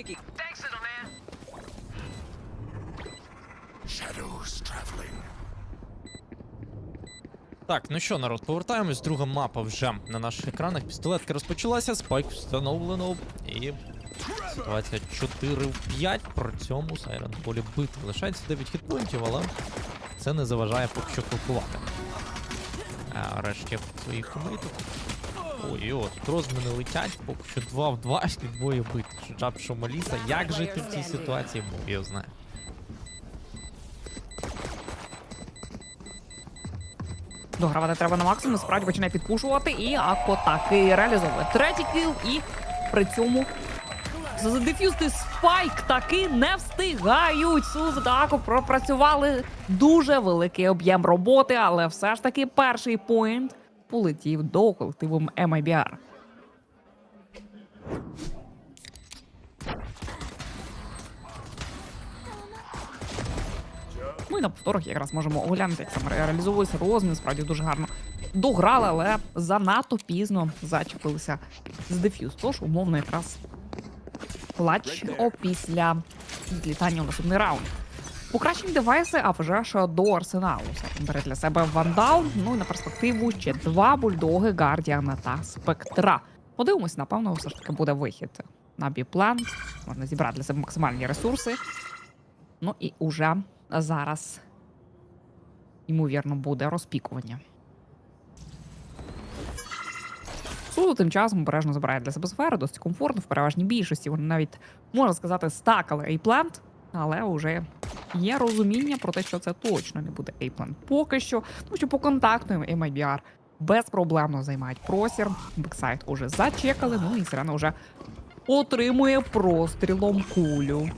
shaky. Thanks, little man. Shadows traveling. Так, ну що, народ, повертаємось. Друга мапа вже на наших екранах. Пістолетка розпочалася, спайк встановлено. І ситуація 4 в 5. При цьому Сайрен полі битви. Лишається 9 хітпоінтів, але це не заважає поки що калкувати. А решті своїх комиток. Ой, о, тут розміни летять, поки що 2 в 2 від бою бити. Що що Маліса, як жити в цій ситуації, Бог його знає. Догравати треба на максимум, справді починає підпушувати, і Ако таки реалізовує третій кіл, і при цьому задефюзити спайк таки не встигають. Суза та Ако пропрацювали дуже великий об'єм роботи, але все ж таки перший поінт полетів до колективу MIBR. Ну, на повторах якраз можемо оглянути, як саме реалізовується розмін. Справді дуже гарно дограли, але занадто пізно зачепилися з дефюз. Тож, умовно, якраз клач опісля відлітання у наступний раунд. Покращені девайси, а вже ж до арсеналу. Сам бере для себе вандал. Ну і на перспективу ще два бульдоги, гардіана та спектра. Подивимось, напевно, все ж таки буде вихід на біплан. Можна зібрати для себе максимальні ресурси. Ну і уже зараз, ймовірно, буде розпікування. Суду тим часом обережно забирає для себе сфери, досить комфортно, в переважній більшості. Вони навіть, можна сказати, стакали ейплент, але вже є розуміння про те, що це точно не буде ейплент. Поки що, тому що по контакту MIBR безпроблемно займають просір. Бексайт уже зачекали, ну і Сирена вже отримує прострілом кулю.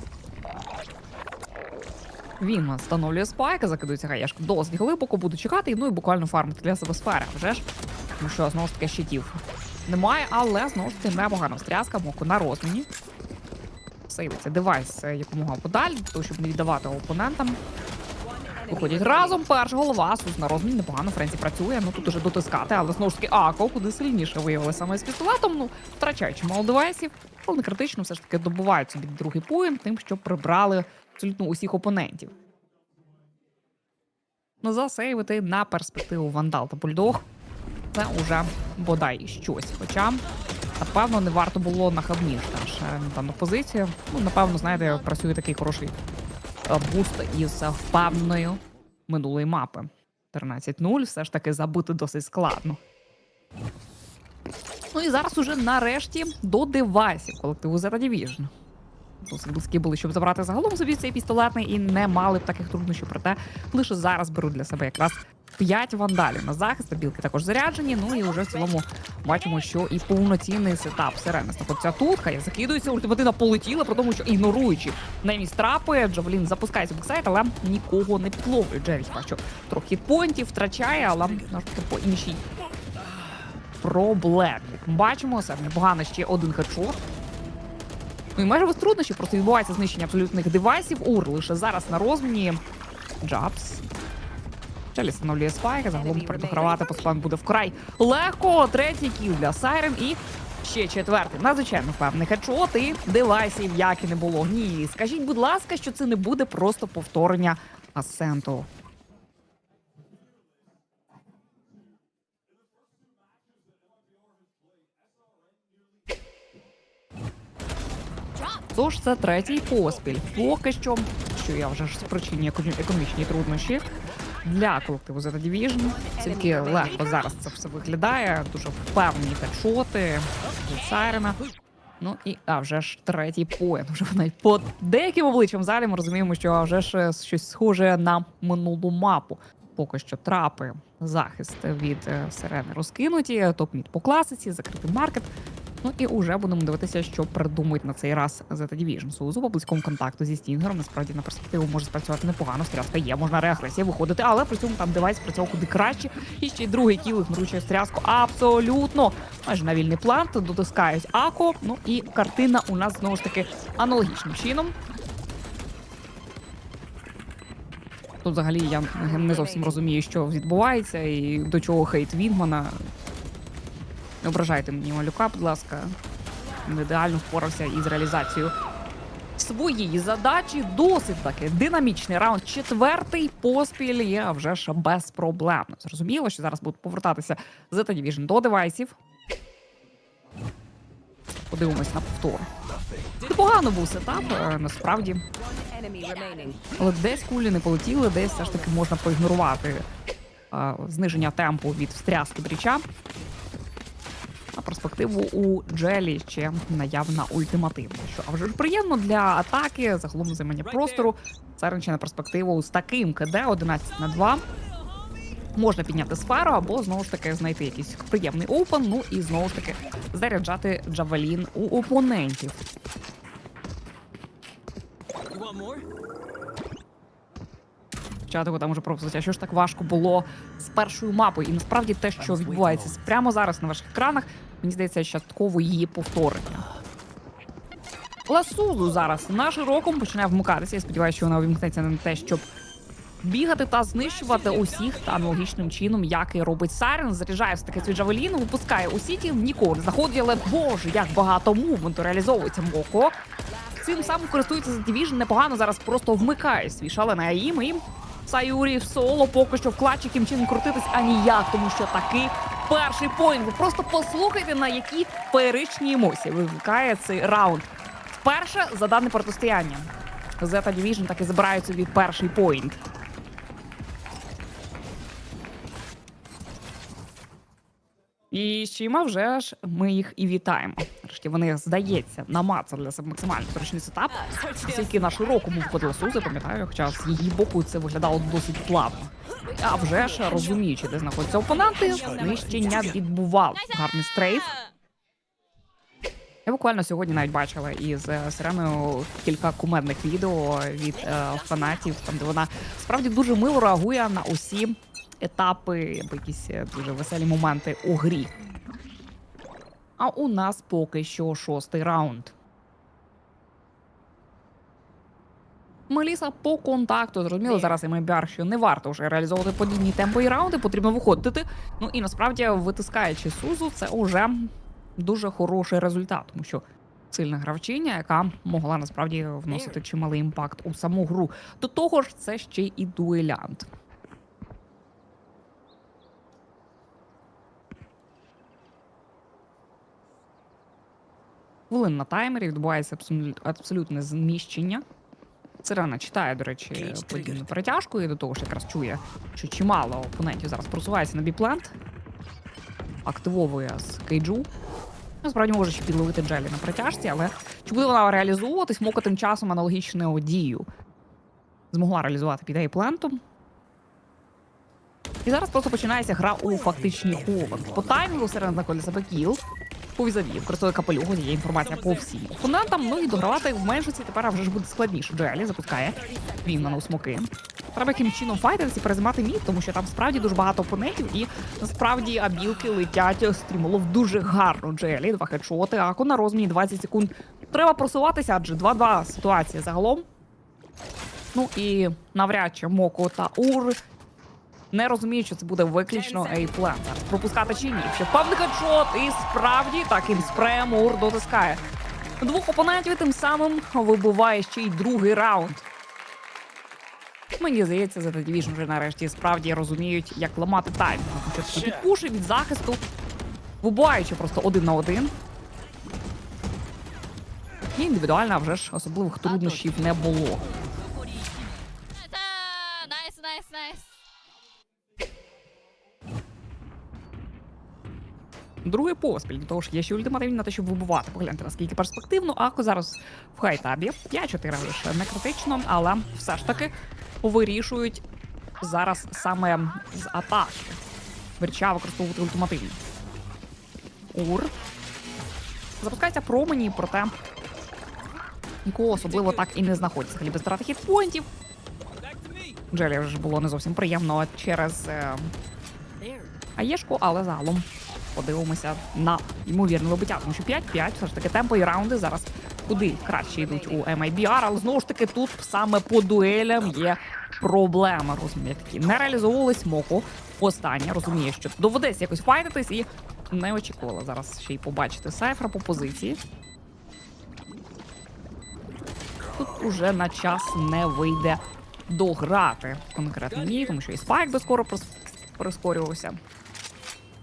Він встановлює спайка, закидується хаєшка досить глибоко, буду чекати, ну і буквально фармити для себе сфери. Вже ж тому що знову ж таки щитів немає, але знову ж таки непогана стряска, моку на розміні. Сейвиться девайс е, якомога подалі, для щоб не віддавати опонентам. Виходять разом. Перша голова, Сус на розмін непогано Френсі працює. Ну тут уже дотискати, але знову ж таки Ако куди сильніше виявили саме з пістолетом. Ну, втрачаючи мало девайсів, але не критично все ж таки добувають собі другий поєм, тим, що прибрали абсолютно усіх опонентів. Ну, засейвити на перспективу Вандал та Бульдог. Це уже бодай щось. Хоча, напевно, не варто було нахабніше ще на дану позицію. Ну, напевно, знаєте, працює такий хороший е, буст із впевненою минулої мапи. 13-0, все ж таки забити досить складно. Ну і зараз уже нарешті до девайсів колективу Zeta Division. Досить близькі були, щоб забрати загалом собі цей пістолетний і не мали б таких труднощів. Проте лише зараз беруть для себе якраз 5 вандалів на захист. Білки також заряджені. Ну і вже в цілому бачимо, що і повноцінний сетап сирени знаходиться тут. Хай закидується, ультимативна полетіла, про тому, що ігноруючи немість трапи, Джавелін запускається в бексайт, але нікого не підловлює. Джеві хіба що трохи поінтів втрачає, але знову по іншій проблемі. Бачимо, це непогано ще один хедшот. Ну і майже без труднощів просто відбувається знищення абсолютних девайсів. Ур лише зараз на розміні. Джабс. Челі встановлює спайка, загалом предогравати по буде вкрай легко. Третій кіл для Сайрен і ще четвертий. Надзвичайно впевнений хедшот і девайсів як і не було. Ні, скажіть, будь ласка, що це не буде просто повторення Асенту. Тож це третій поспіль. Поки що, що я вже ж спричинює економ- економічні труднощі для колективу Zeta Division. Тільки легко зараз це все виглядає. Дуже впевнені хедшоти Сайрена. Ну і а вже ж третій поєн. Вже навіть по деяким обличчям залі ми розуміємо, що вже ж е, щось схоже на минулу мапу. Поки що трапи захист від е, сирени розкинуті, топ-мід по класиці, закритий маркет. Ну і уже будемо дивитися, що придумають на цей раз Zeta Division. Сузу по близькому контакту зі Стінгером. Насправді на перспективу може спрацювати непогано. Стряска є, можна реагресія виходити, але при цьому там девайс працював куди краще. І ще й другий кіл ігноруючи стряску. Абсолютно майже на вільний план. Дотискають Ако. Ну і картина у нас знову ж таки аналогічним чином. Тут взагалі я не зовсім розумію, що відбувається, і до чого хейт Вінгмана. Не ображайте мені малюка, будь ласка. Він ідеально впорався із реалізацією своїй задачі. Досить таки динамічний раунд. Четвертий поспіль є а вже ж безпроблемно. Зрозуміло, що зараз будуть повертатися Zeta Division до девайсів. Подивимось на повтор. Непогано був сетап, е, насправді. Але десь кулі не полетіли, десь все ж таки можна проігнорувати е, зниження темпу від встряски бріча. На перспективу у Джелі ще наявна ультимативна. Що а вже ж приємно для атаки, загалом займання простору. Ще на перспективу з таким КД 11 на 2. Можна підняти сферу або знову ж таки знайти якийсь приємний опен, ну і знову ж таки заряджати джавелін у опонентів. Чатику там уже пропустить, а що ж так важко було з першою мапою. І насправді те, що відбувається прямо зараз на ваших екранах, мені здається, частково її повторення. Ласузу зараз на широкому починає вмикатися. Я сподіваюся, що вона увімкнеться на те, щоб бігати та знищувати усіх та аналогічним чином, як і робить Сайрен. Заряджає все таки свій джавелін, випускає у сіті, ніколи не заходить, але боже, як багато мувменту реалізовується Моко. Цим самим користується The Division непогано зараз просто вмикає свій шалений аїм і Сайурі в соло поки що в клатчі чином крутитись а ніяк, тому що такий перший поінт. Ви просто послухайте, на які феєричні емоції викликає цей раунд. Вперше за дане протистояння. Zeta Division таки забирають собі перший поінт. І з чима вже ж ми їх і вітаємо. Нарешті вони здається намацали для себе максимально зручний сетап. Оскільки на широкому виходила Сузи, пам'ятаю, хоча з її боку це виглядало досить плавно. А вже ж розуміючи, де знаходяться опоненти, знищення відбувалось. Гарний стрейф. Я буквально сьогодні навіть бачила із е, Сиреною кілька кумедних відео від е, фанатів, там де вона справді дуже мило реагує на усі етапи або якісь е, дуже веселі моменти у грі. А у нас поки що шостий раунд. Меліса по контакту зрозуміло зараз МБР, що не варто вже реалізовувати подібні темпи і раунди, потрібно виходити. Ну і насправді витискаючи Сузу, це уже дуже хороший результат, тому що сильна гравчиня, яка могла насправді вносити чималий імпакт у саму гру. До того ж, це ще і дуелянт. Хвилин на таймері відбувається абсолютне зміщення. Сирена читає, до речі, подібну перетяжку і до того ж якраз чує, що чимало опонентів зараз просувається на біплент. Активовує з кейджу. Насправді може ще підловити Джелі на притяжці, але чи буде вона реалізовуватись, Мока тим часом аналогічну дію змогла реалізувати під ейплентом. І зараз просто починається гра у фактичні хованки. По таймінгу серед знаходить себе кіл. Повізаві, використовує капелюгу, є інформація по всім опонентам. Ну і догравати в меншості тепер вже ж буде складніше. Джелі запускає він на смоки. Треба яким чином файтитися і перезимати мід, тому що там справді дуже багато опонентів, і насправді абілки летять стрімолов дуже гарно. Джелі, два хедшоти, аку на розміні 20 секунд. Треба просуватися, адже 2-2 ситуація загалом. Ну і навряд чи Моко та Ур не розуміють, що це буде виключно ейплен. Зараз пропускати чи ні. Ще певний хедшот, і справді таким спреєм Ур дотискає. Двох опонентів тим самим вибиває ще й другий раунд. Мені здається, за Division вже нарешті справді розуміють, як ламати. Тому що пуші від захисту, вибуваючи просто один на один. І індивідуально вже ж особливих труднощів не було. Другий поспіль, до того ж є ще ультимативні на те, щоб вибивати. Погляньте, наскільки перспективно. Ако зараз в хайтабі. 5-4 лише не критично, але все ж таки вирішують зараз саме з атаки. Верча використовувати ультимативні. Ур. Запускається промені, проте нікого особливо так і не знаходиться. Взагалі без втрати хітпоінтів. Джелі вже було не зовсім приємно через е, Аєшку, але загалом подивимося на ймовірне вибиття, тому що 5-5, все ж таки темпо і раунди зараз куди краще йдуть у MIBR, але знову ж таки тут саме по дуелям є проблема. Розуміє такі не реалізовувались моку. Останнє розуміє, що доведеться якось файтитись і не очікувала зараз ще й побачити сайфра по позиції. Тут уже на час не вийде дограти конкретно ній, тому що і спайк би скоро прискорювався.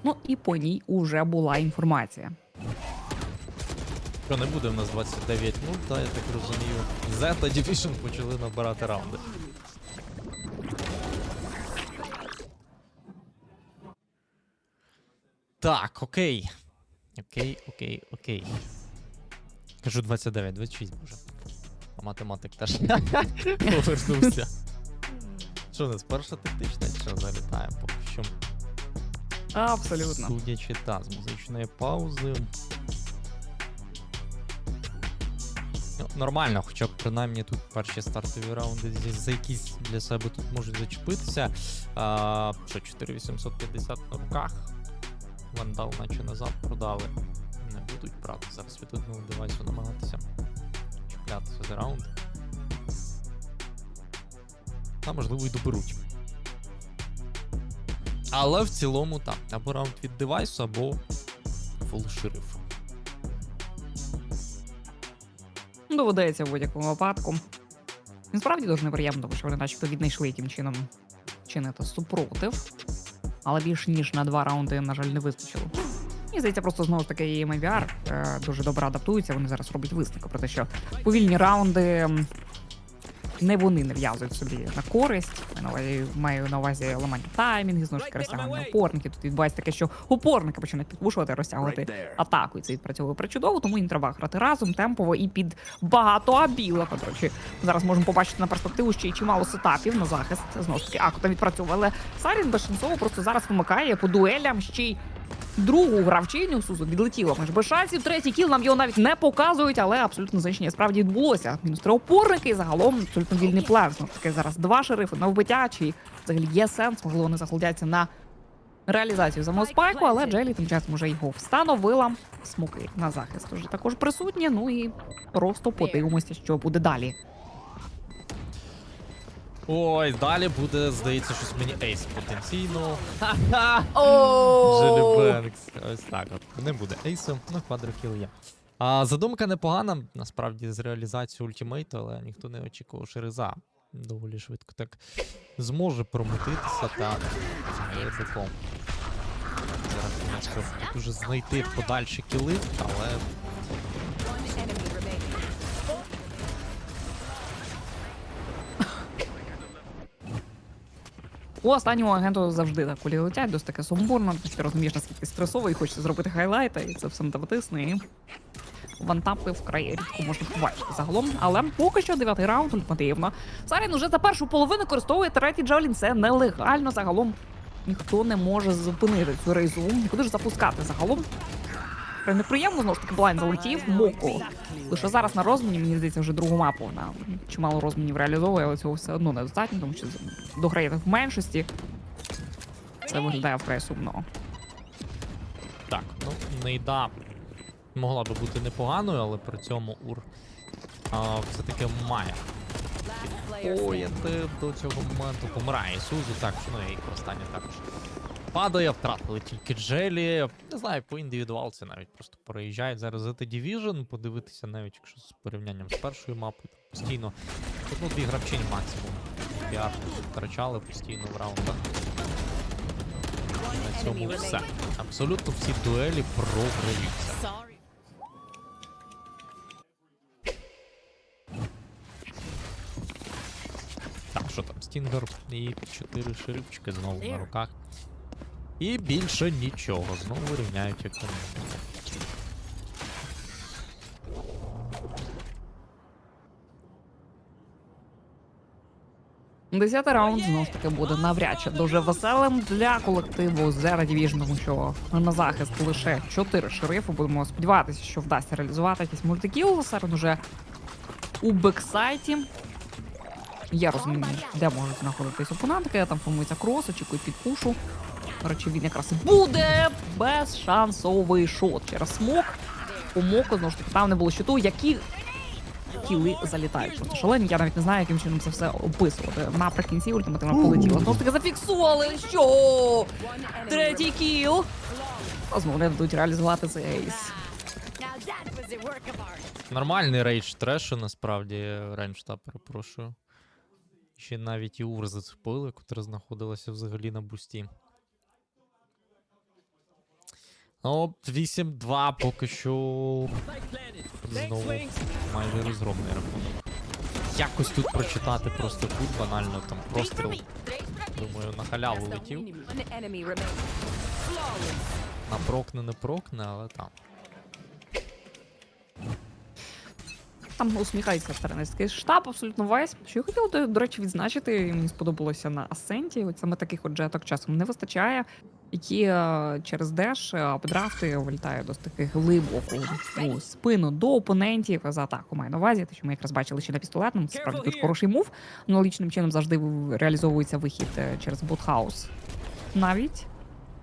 Ну і по ній уже була інформація. Що не буде в нас 29 0 та я так розумію. Zeta Division почали набирати раунди. Так, окей. Окей, окей, окей. Кажу 29, 26, боже. А математик теж повернувся. Що у нас перша тактична, що залітає поки що. Абсолютно. Судячи та з музичної паузи. Ну, нормально, хоча б принаймні тут перші стартові раунди зі- за якісь для себе тут можуть зачепитися. А, що 4850 на руках. Вандал наче назад продали. Не будуть брати зараз від одного девайсу намагатися чіплятися за раунд. Та можливо і доберуть. Але в цілому так. Або раунд від девайсу, або фул шериф. Доведеться в будь-якому випадку. Насправді дуже неприємно, що вони начебто віднайшли яким чином чинити супротив. Але більш ніж на два раунди, на жаль, не вистачило. Мені здається, просто знову ж таки і е, дуже добре адаптуються. Вони зараз роблять висновки про те, що повільні раунди не вони нав'язують собі на користь. Увазі- Маю на увазі ламання таймінгів, знову ж таки розтягування опорників. Тут відбувається таке, що опорники починають підпушувати, розтягувати атаку. І це відпрацьовує причудово, тому їм треба грати разом, темпово і під багато абіла. До речі, зараз можемо побачити на перспективу ще й чимало сетапів на захист. Знову ж таки, Акута відпрацьовує, але Сарін безшансово просто зараз вимикає по дуелям ще й. Другу гравчиню Сузу відлетіло майже без шансів. Третій кіл нам його навіть не показують, але абсолютно значення справді відбулося. Мінус три опорники і загалом абсолютно вільний план. Знову ж таки, зараз два шерифи на вбиття. Чи взагалі є сенс? Можливо, вони захолодяться на реалізацію самого спайку, але Джелі тим часом вже його встановила. Смоки на захист вже також присутні. Ну і просто подивимося, що буде далі. Ой, далі буде, здається, щось мені ейс потенційно. Джилі Бенкс. Ось так от. Не буде ейсу, ну квадрокіл є. А задумка непогана, насправді, з реалізацією ультимейту, але ніхто не очікував Шереза. Доволі швидко так зможе промутитися та глибоко. Зараз конечно, дуже знайти подальші кіли, але У останнього агенту завжди так кулі летять, досить таке сумбурно. Ти розумієш, наскільки стресово і хочеться зробити хайлайти, і це все на тисне. І вантапи вкрай рідко можна побачити загалом. Але поки що дев'ятий раунд ультимативно. Сарін уже за першу половину користує третій Джавлін. Це нелегально загалом. Ніхто не може зупинити цю рейзу. Нікуди ж запускати загалом. Вкрай Неприємно, знову ж таки, блайн залетів, моко. Лише зараз на розміні, мені здається, вже другу мапу на чимало розмінів реалізовує, але цього все одно недостатньо, тому що дограєте в меншості. Це виглядає вкрай сумно. так, ну, Нейда могла би бути непоганою, але при цьому Ур а, все-таки має поїти до цього моменту. Помирає Ісузу, так, ну і останнє також. Падає, втратили тільки Джелі. Не знаю, по індивідуалці навіть просто переїжджають зараз за Division, подивитися навіть якщо з порівнянням з першою мапою. Постійно одну-дві гравчині максимум. Піар втрачали постійно в раундах. На цьому все. Абсолютно всі дуелі програються. Так, що там, Стінгер і чотири шерифчики знову на руках. І більше нічого. Знову рівняють економіку. Десятий раунд знову ж таки буде навряд чи дуже веселим для колективу Zero Division, тому що на захист лише чотири шерифи. Будемо сподіватися, що вдасться реалізувати якийсь мультикіл. Сарен уже у бексайті. Я розумію, де можуть знаходитись опонентки, там формується крос, очікують підпушу. До речі, він якраз і буде безшансовий шот через смок. У Моко, знову ж таки, там не було щиту, які кіли залітають. Просто шалені. Я навіть не знаю, яким чином це все описувати. Наприкінці ультимативно полетіло. Знову ж таки зафіксували. Що? Третій кіл. А Знову не дадуть реалізувати цей ейс. Нормальний рейдж трешу, насправді, рейндж, перепрошую. Ще навіть і Ур зацепили, котра знаходилася взагалі на бусті. Ну, 8-2 поки що. Знову майже розгромний рахунок. Якось тут прочитати просто кут банально, там простріл. Думаю, на халяву летів. На прокне, не прокне, але там. Там усміхається тренерський штаб абсолютно весь. Що я хотіла, до, речі, відзначити, мені сподобалося на Асценті. От саме таких от джеток часом не вистачає, які через деш апдрафти вилітають до таких глибоко у спину до опонентів за атаку маю на увазі, те, що ми якраз бачили ще на пістолетному. Це справді тут хороший мув. Аналогічним чином завжди реалізовується вихід е, через ботхаус. Навіть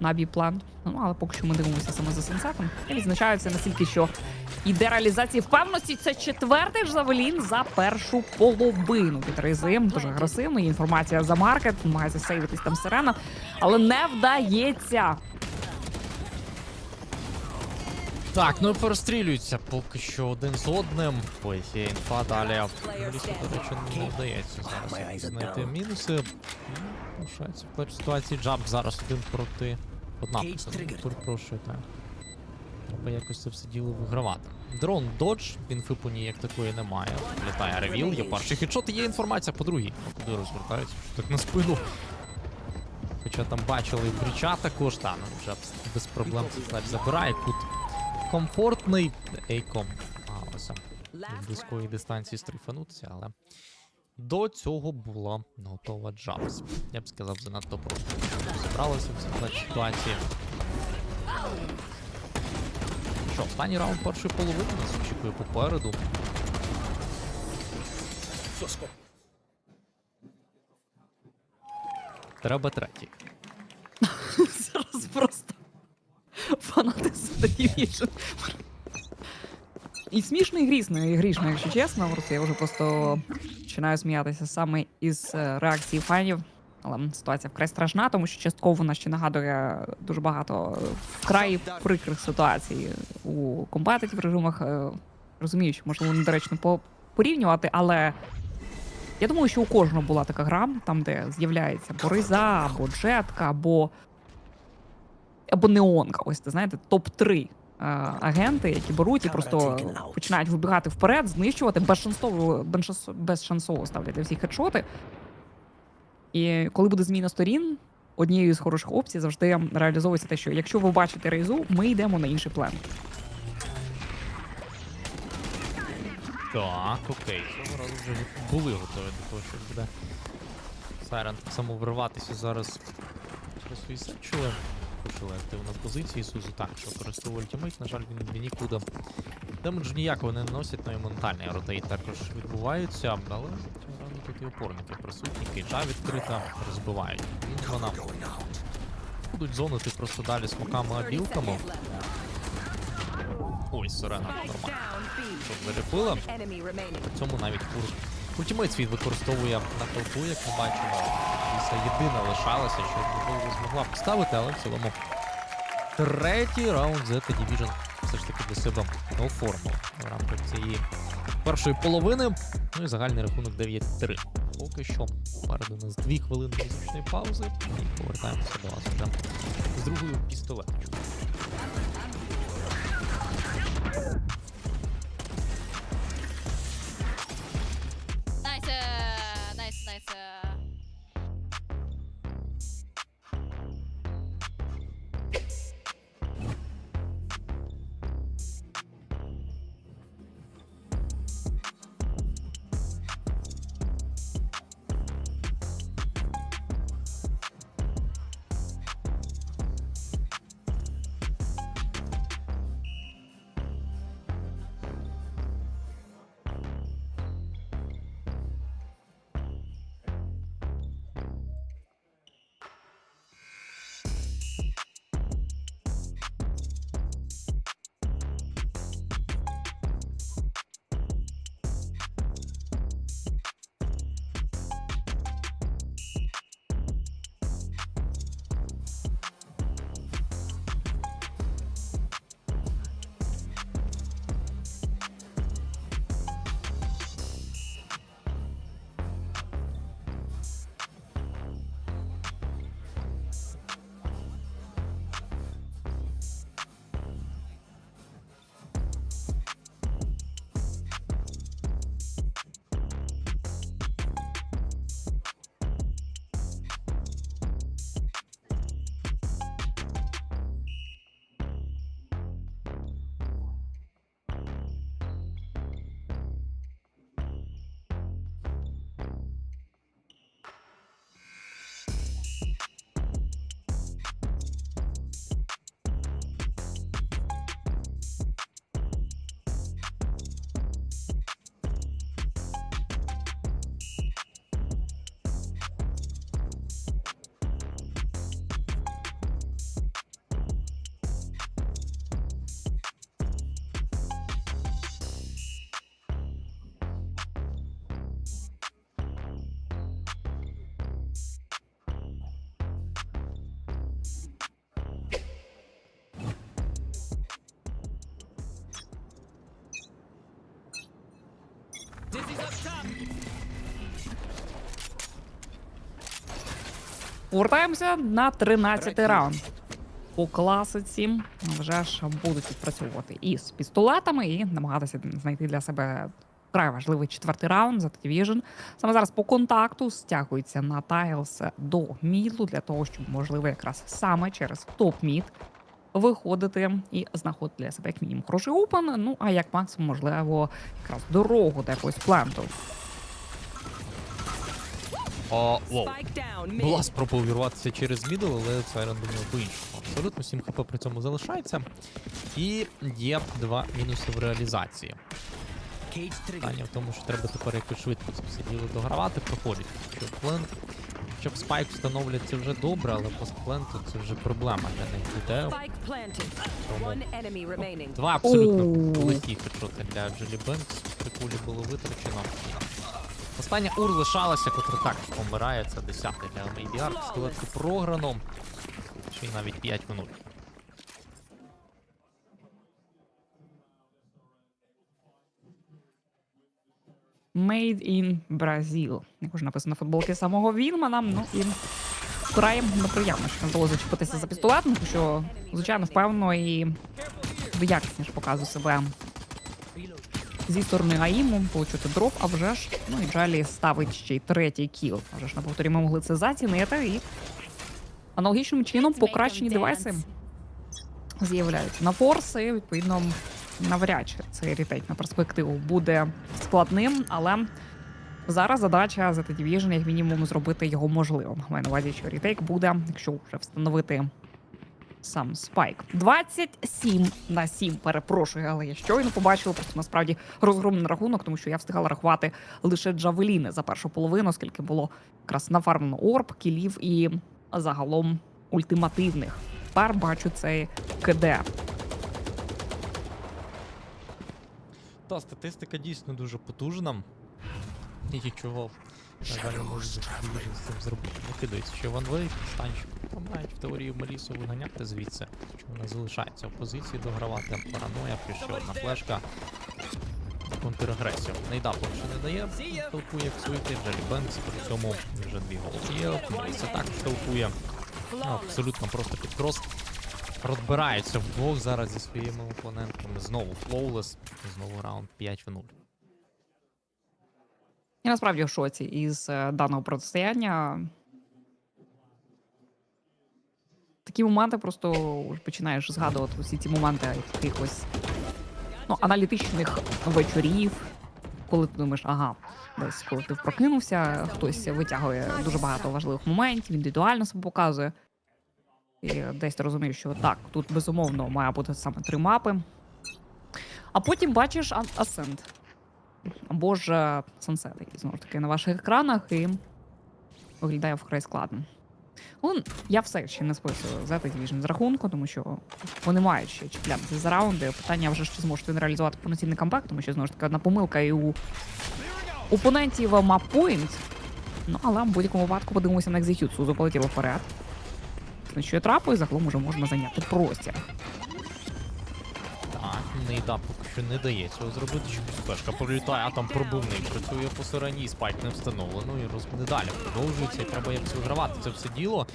на біплан. Ну але поки що ми дивимося саме за сенсатом. І відзначаються настільки, що іде реалізації впевненості. Це четвертий ж завелін за першу половину. Під ризим дуже агресивний. Інформація за маркет, намагається сейвитись там сирена, але не вдається. Так, ну і перестрілюються поки що один з одним. Ой, є інфа далі. Лісу, до речі, не вдається зараз знайти мінуси. Лишається в першій ситуації джаб зараз один проти одна. Перепрошую, так. Треба якось це все діло вигравати. Дрон додж, інфи по ній як такої немає. Літає ревіл, є перший хедшот, і є інформація по другій. Куди розвертаються, що так на спину. Хоча там бачили і бріча також, та, ну вже без проблем це забирає. Кут комфортний. Ейком з близької дистанції стрейфанутися, але до цього була готова Джабс. Я б сказав, занадто просто. Зібралася в цій ситуації. Що, останній раунд першої половини нас очікує попереду. Треба третій. Зараз просто фанати задають. І смішно, і грізно, і грішно, якщо чесно. Просто я вже просто починаю сміятися саме із е, реакції фанів. Але ситуація вкрай страшна, тому що частково вона ще нагадує дуже багато вкрай прикрих ситуацій у компетитів режимах. Е, Розумію, що можливо недоречно порівнювати, але я думаю, що у кожного була така гра, там, де з'являється або Риза, або Джетка, або або неонка. Ось ти знаєте, топ-3 е, агенти, які беруть і просто починають вибігати вперед, знищувати безшансово, безшансово ставляти всі хедшоти. І коли буде зміна сторін, однією з хороших опцій завжди реалізовується те, що якщо ви бачите рейзу, ми йдемо на інший план. Так, окей. Цього разу вже були готові до того, що буде Сайрен так само вриватися зараз через свої сечули. Почали активну позицію Сузу так, що використовує ультимейт, на жаль, він нікуди. Демедж ніякого не наносять, ну і ментальний ротейт також відбувається, але тут і опорники присутні, кейджа відкрита, розбивають. Він вона будуть зонити просто далі смоками 30 абілками. Ой, сирена нормально. B. Заліпила. Enemy цьому навіть курс. Ультимейт свій використовує на толпу, як ми бачимо. Ліса єдина лишалася, що не змогла поставити, але в цілому третій раунд Zeta Division все ж таки для себе оформив в рамках цієї першої половини. Ну і загальний рахунок 9-3. Поки що попереду нас дві хвилини музичної паузи і повертаємося до вас вже з другою пістолеточкою. Повертаємося на 13 раунд. По класиці вже ж будуть відпрацьовувати і з пістолетами, і намагатися знайти для себе вкрай важливий четвертий раунд за Division. Саме зараз по контакту стягується на Тайлс до мідлу для того, щоб можливо якраз саме через топ-мід виходити і знаходити для себе як мінімум хороший опен. Ну а як максимум, можливо, якраз дорогу до якогось пленту. О, воу. Була спроба увірватися через мідл, але Сайрен думав по-іншому. Абсолютно 7 хп при цьому залишається. І є два мінуси в реалізації. Питання в тому, що треба тепер якось швидко це все діло догравати, проходить. Що плент, щоб спайк встановлять, це вже добре, але постпленту це вже проблема для них буде. Два абсолютно легких легкі для Джилі Бенкс. При кулі було витрачено. Остання ур лишалася, котра так помирає. Це 10 для Мейдіар. Пістолетку програно. Ще й навіть 5 минут. Made in Brazil. Як вже написано на футболці самого Вілмана. Ну і вкрай неприємно, що не вдалося зачепитися за пістолет, тому що, звичайно, впевнено і якісніше показує себе зі сторони АІМу, получити дроп, а вже ж, ну і Джалі ставить ще й третій кіл. А вже ж на повторі ми могли це зацінити і аналогічним чином покращені девайси з'являються на форс, і відповідно навряд чи цей рітейк на перспективу буде складним, але зараз задача за Division як мінімум зробити його можливим. Маю на увазі, що рітейк буде, якщо вже встановити сам спайк. 27 на 7, перепрошую, але я щойно побачила просто насправді розгромний рахунок, тому що я встигала рахувати лише джавеліни за першу половину, оскільки було якраз нафармлено орб, кілів і загалом ультимативних. Тепер бачу цей КД. Та статистика дійсно дуже потужна. І нічого, на жаль, не можу з цим зробити. Не кидається ще ванвей, станчик. Там мають в теорії Мелісу виганяти звідси. Що вона залишається в позиції догравати. Параноя, плюс ще одна флешка. Контрагресію. Нейда що не дає. Толкує як свити, Джелі Бенкс, при цьому вже дві голови є. Меліса також толкує. Ну, абсолютно просто під крос. Розбираються вдвох зараз зі своїми опонентами. Знову флоулес. Знову раунд 5 в 0. Я насправді в шоці із е, даного протистояння. Такі моменти просто починаєш згадувати усі ці моменти якихось ну, аналітичних вечорів, коли ти думаєш, ага, десь коли ти прокинувся, хтось витягує дуже багато важливих моментів, індивідуально себе показує. І десь ти розумієш, що так, тут безумовно має бути саме три мапи. А потім бачиш Ascent або ж е, Sunset, який знову ж таки на ваших екранах, і виглядає вкрай складно. Ну, я все ще не списую за Division з рахунку, тому що вони мають ще чіплятися за раунди. Питання вже чи зможуть вони реалізувати повноцінний камбек, тому що знову ж таки одна помилка і у опонентів маппоінт. Ну, але в будь-якому випадку подивимося на екзекют. Сузо полетіло вперед. Знищує трапу і загалом уже можна зайняти простір. Так, Нейда поки що не дає цього зробити, що спешка пролітає, а там пробивний працює по стороні, спайк не встановлено і розміни далі продовжується, і треба якось вигравати це все діло.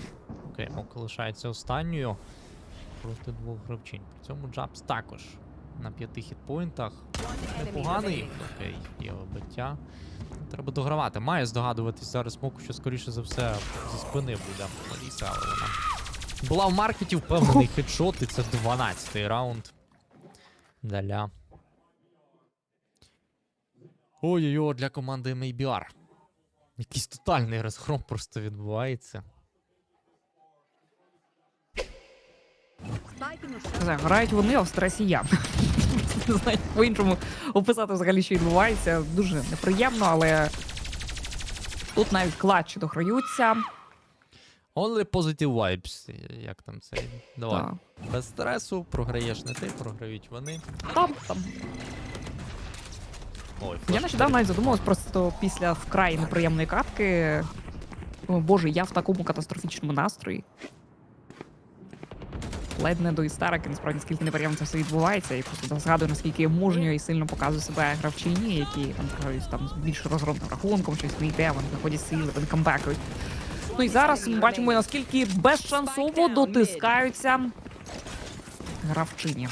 Окей, Мока лишається останньою проти двох гравчин. При цьому Джабс також на п'яти хітпоінтах. Непоганий. Окей, є вибиття. Треба догравати. Має здогадуватись зараз Моку, що скоріше за все зі спини буде Аліса, але вона була в маркеті, впевнений хедшот, і це 12-й раунд. Для. Ой-ой-ой, для команди MABR. Якийсь тотальний розгром просто відбувається. Грають вони, а в стресі я. Не знаю, по-іншому описати взагалі, що відбувається. Дуже неприємно, але тут навіть клатчі дограються. Only positive vibes. Як там це? Давай. Та. Без стресу, програєш не ти, програють вони. Там, там. Ой, Я нещодавно навіть задумалась просто після вкрай неприємної катки. О, Боже, я в такому катастрофічному настрої. ледь не до істерики. Насправді скільки неприємно це все відбувається, і просто згадую, наскільки мужньо і сильно показує себе гравчині, які там грають там з більш розробним рахунком, щось не йде, вони знаходять сили, вони камбекають. Ну і зараз ми бачимо, наскільки безшансово дотискаються гравчині.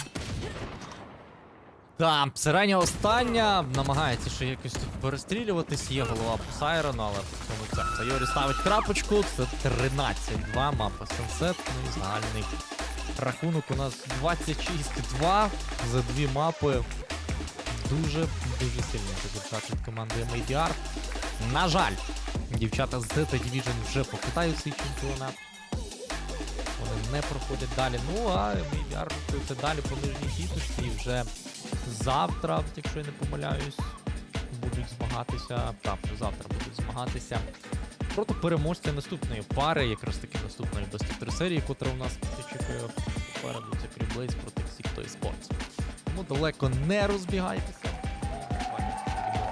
Так, сирення остання намагається ще якось тут перестрілюватись. Є голова по Сайрону, але в цьому це. Сайорі ставить крапочку. Це 13-2 мапа Сенсет. Ну і загальний рахунок у нас 26-2 за дві мапи. Дуже дуже сильний результат від команди MADR. На жаль, дівчата з Zeta Division вже покидають цей чемпіонат. Вони не проходять далі. Ну а MADR рухаються далі по нижній хітрості і вже завтра, якщо я не помиляюсь, будуть змагатися. Так, завтра будуть змагатися проти переможця наступної пари, якраз таки наступної 3 серії, котра у нас очікує попереду. Це Кріблейс проти Сікто Sports. Тому далеко не розбігайтеся.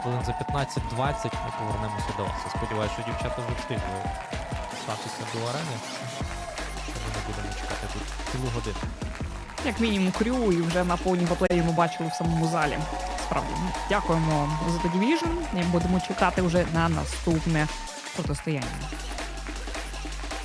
Хвилин за 15-20 ми повернемося до вас. Я сподіваюся, що дівчата вже встигли статися до арени. Ми не будемо чекати тут цілу годину. Як мінімум крю, і вже на повній баплеї ми бачили в самому залі. Справді, дякуємо за The Division і будемо чекати вже на наступне протистояння.